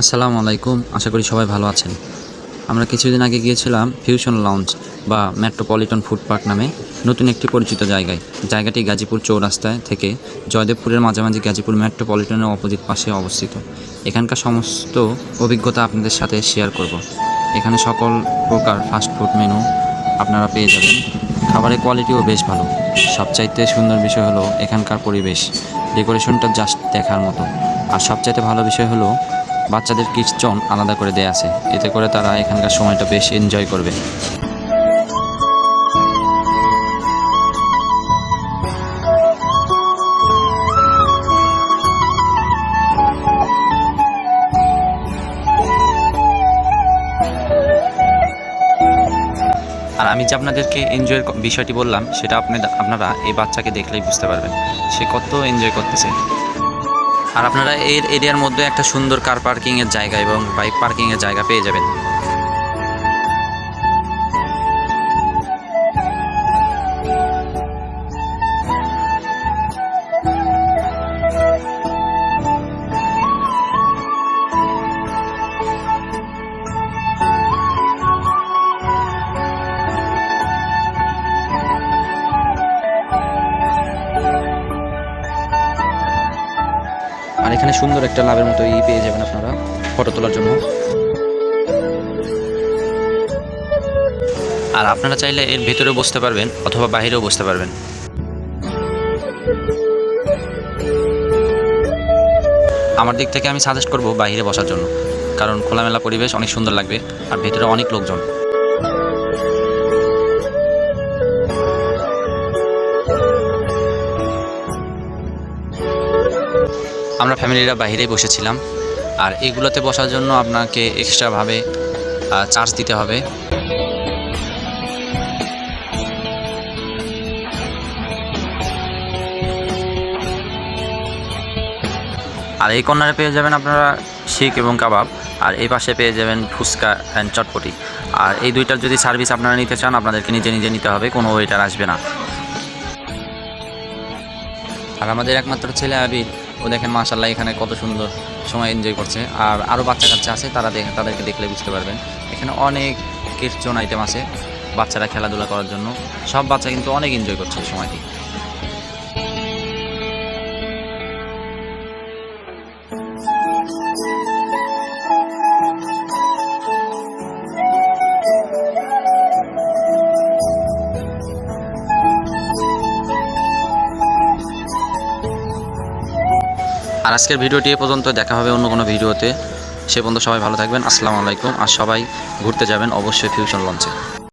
আসসালামু আলাইকুম, আশা করি সবাই ভালো আছেন। আমরা কিছুদিন আগে গিয়েছিলাম ফিউশন লঞ্চ বা মেট্রোপলিটন ফুড পার্ক নামে নতুন একটি পরিচিত জায়গায়। জায়গাটি গাজীপুর চৌরাস্তায় থেকে জয়দেবপুরের মাঝামাঝি গাজীপুর মেট্রোপলিটনের অপোজিট পাশে অবস্থিত। এখানকার সমস্ত অভিজ্ঞতা আপনাদের সাথে শেয়ার করব। এখানে সকল প্রকার ফাস্ট ফুড মেনু আপনারা পেয়ে যাবেন। খাবারের কোয়ালিটিও বেশ ভালো। সবচাইতে সুন্দর বিষয় হলো এখানকার পরিবেশ। ডেকোরেশনটা জাস্ট দেখার মতো। আর সবচাইতে ভালো বিষয় হলো বাচ্চাদের কিচন আলাদা করে দেয়া আছে। এতে করে তারা এখানকার সময়টা বেশ এনজয় করবে। আর আমি যে আপনাদেরকে এনজয়ের বিষয়টি বললাম, সেটা আপনি আপনারা এই বাচ্চাকে দেখলেই বুঝতে পারবেন। সে কত এনজয় করতেছে। আর আপনারা এর এরিয়ার মধ্যে একটা সুন্দর কার পার্কিংয়ের জায়গা এবং বাইক পার্কিংয়ের জায়গা পেয়ে যাবেন। আর এখানে সুন্দর একটা লাভের মতো ই পেয়ে যাবেন আপনারা ফটো তোলার জন্য। আর আপনারা চাইলে এর ভেতরেও বসতে পারবেন অথবা বাইরেও বসতে পারবেন। আমার দিক থেকে আমি সাজেস্ট করব বাইরে বসার জন্য, কারণ খোলামেলা পরিবেশ অনেক সুন্দর লাগবে আর ভেতরে অনেক লোকজন। আমরা ফ্যামিলিরা বাইরেই বসেছিলাম। আর এগুলোতে বসার জন্য আপনাকে এক্সট্রাভাবে চার্জ দিতে হবে। আর এই কর্নারে পেয়ে যাবেন আপনারা শিখ এবং কাবাব, আর এই পাশে পেয়ে যাবেন ফুচকা অ্যান্ড চটপটি। আর এই দুইটার যদি সার্ভিস আপনারা নিতে চান, আপনাদেরকে নিজে নিজে নিতে হবে, কোনো ওয়েটার আসবে না। আর আমাদের একমাত্র ছেলে আবির। দেখেন মাশাল্লাহ এখানে কত সুন্দর সময় এনজয় করছে। আর আরও বাচ্চা কাচ্চা আছে, তারা দেখে তাদেরকে দেখলে বুঝতে পারবেন। এখানে অনেক কিচন আইটেম আছে বাচ্চারা খেলাধুলা করার জন্য। সব বাচ্চা কিন্তু অনেক এনজয় করছে সময়টি। আর আজকের ভিডিওটি এ পর্যন্ত, দেখা হবে অন্য কোনো ভিডিওতে। সে পর্যন্ত সবাই ভালো থাকবেন, আসসালামু আলাইকুম। আর সবাই ঘুরতে যাবেন অবশ্যই ফিউশন লঞ্চে